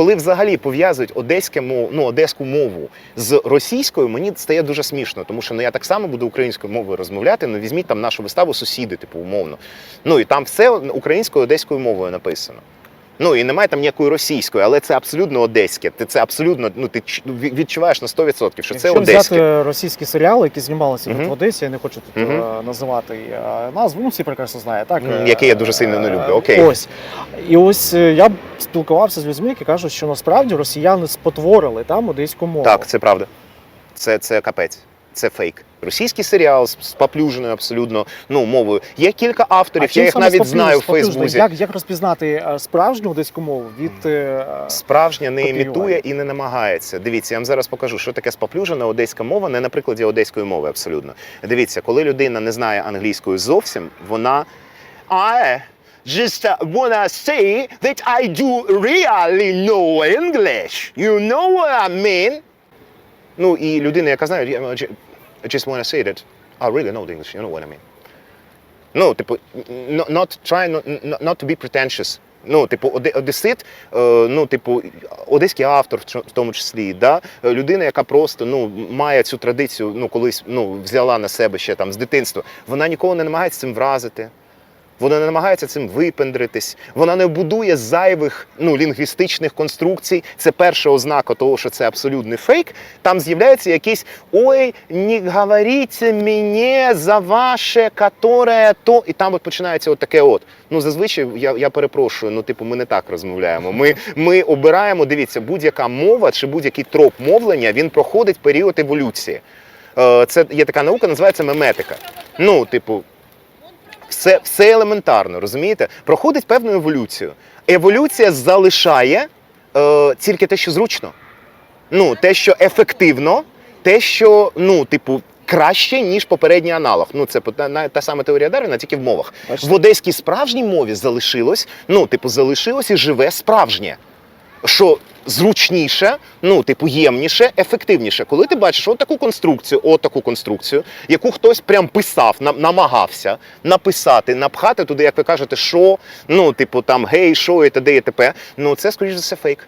коли взагалі пов'язують одеське мов, ну, одеську мову з російською, мені стає дуже смішно, тому що ну я так само буду українською мовою розмовляти. Ну візьміть там нашу виставу сусіди, типу умовно. Ну і там все українською одеською мовою написано. Ну і немає там ніякої російської, але це абсолютно одеське. Ти це абсолютно ну ти відчуваєш на 100%, що це одеське. Якщо взяти російські серіали, які знімалися Мгм. тут в Одесі, я не хочу тут Мгм. е, називати е, назву, ну всі прекрасно знають, так? Е, який я дуже сильно не люблю, окей. Ось. І ось е, я спілкувався з людьми, які кажуть, що насправді росіяни спотворили там одеську мову. Так, це правда. Це, це капець. Це фейк. Російський серіал з поплюженою абсолютно ну, мовою. Є кілька авторів, чим я їх навіть знаю в? Фейсбуці. Як, як розпізнати е, справжню одеську мову від е, Справжня не імітує і не намагається. Дивіться, я вам зараз покажу, що таке споплюжена одеська мова, не на прикладі одеської мови абсолютно. Дивіться, коли людина не знає англійської зовсім, вона I just uh, wanna say that I do really know English. You know what I mean? Ну і людина, яка знає, я- I just wanna say that I really know the English, you know what I mean. Ну, типу, not try not, not to be pretentious. Ну, типу, одесит, е, ну, типу, одеський автор в тому числі, да? Е, людина, яка просто ну, має цю традицію, ну, колись ну, взяла на себе ще там з дитинства, вона нікого не намагається цим вразити. Вона не намагається цим випендритись, вона не будує зайвих ну, лінгвістичних конструкцій. Це перша ознака того, що це абсолютний фейк. Там з'являється якийсь ой, не говоріть мені за ваше, которое то. І там от починається от таке от. Ну, зазвичай я, я перепрошую, ну, типу, ми не так розмовляємо. Ми, ми обираємо, дивіться, будь-яка мова чи будь-який троп мовлення, він проходить період еволюції. Е, Це є така наука, називається меметика. Ну, типу, все, все елементарно, розумієте? Проходить певну еволюцію. Еволюція залишає е, тільки те, що зручно. Ну, те, що ефективно, те, що, ну, типу, краще, ніж попередній аналог. Ну, це та, та сама теорія Дарвіна, тільки в мовах. Бачите? В одеській справжній мові залишилось, ну, типу, залишилось і живе справжнє. Що зручніше, ну, типу, ємніше, ефективніше. Коли ти бачиш от таку конструкцію, от таку конструкцію, яку хтось прям писав, нам- намагався написати, напхати туди, як ви кажете, що, ну, типу, там гей, що і т.д. і т.п., ну це, скоріш за все, фейк.